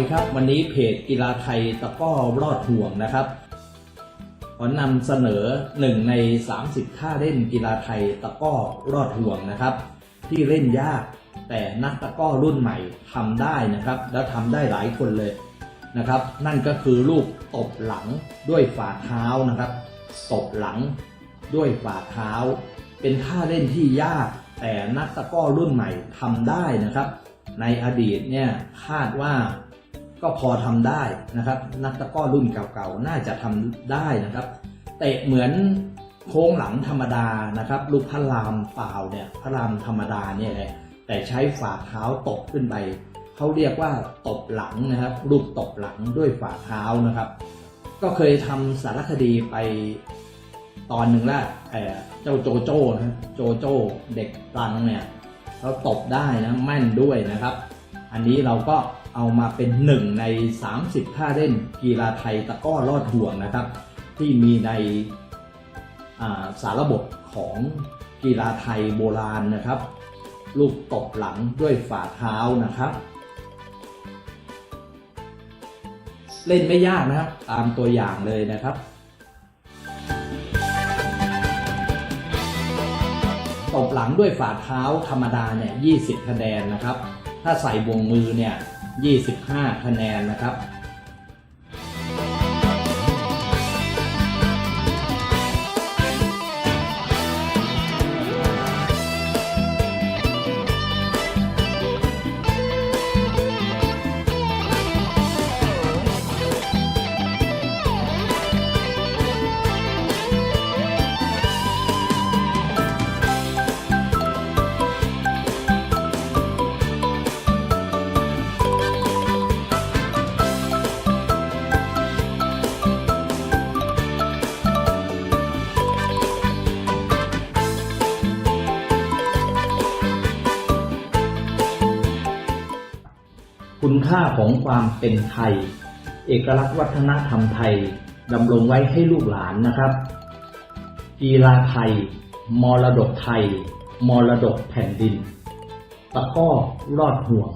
ดีครับ วันนี้เพจกีฬาไทยตะก้อรอดห่วงนะครับขอนำเสนอหนึ่งใน 30 ท่าเล่นกีฬาไทยตะก้อรอดห่วงนะครับ ที่เล่นยากแต่นักตะก้อรุ่นใหม่ทำได้นะครับ แล้วทำได้หลายคนเลยนะครับ นั่นก็คือลูกตบหลังด้วยฝ่าเท้านะครับตบหลังด้วยฝ่าเท้า เป็นท่าเล่นที่ยากแต่นักตะก้อรุ่นใหม่ทำได้นะครับ ในอดีตเนี่ยคาดว่า ก็พอทำได้นะครับ นักตะกร้อรุ่นเก่าๆ น่าจะทำได้นะครับเตะเหมือนโค้งหลังธรรมดานะครับ ลูกพระรามเปล่าเนี่ยพระรามธรรมดาเนี่ยแหละแต่ใช้ฝ่าเท้าตบขึ้นไปเขาเรียกว่าตบหลังนะครับ ลูกตบหลังด้วยฝ่าเท้านะครับ ก็เคยทำสารคดีไปตอนหนึ่งแล้วเอ่อเจ้าโจโจ้นะโจโจ้เด็กตรังเนี่ยเขาตบได้นะแม่นด้วยนะครับ อันนี้เราก็ เอามาเป็นหนึ่งใน 30ท่าเล่นกีฬาไทยตะก้อลอดห่วงนะครับ ที่มีในาสารระบบของกีฬาไทยโบราณนะครับ ลูกตบหลังด้วยฝ่าเท้านะครับ เล่นไม่ยากนะครับ ตามตัวอย่างเลยนะครับตบหลังด้วยฝ่าเท้าธรรมดาเนี่ย20 คะแนนนะครับ ถ้าใส่บวงมือเนี่ย 25 คะแนนนะครับ คุณค่าของความเป็นไทย เอกลักษณ์วัฒนธรรมไทยดำรงไว้ให้ลูกหลานนะครับ กีฬาไทย มรดกไทย มรดกแผ่นดิน ตะก้อรอดห่วง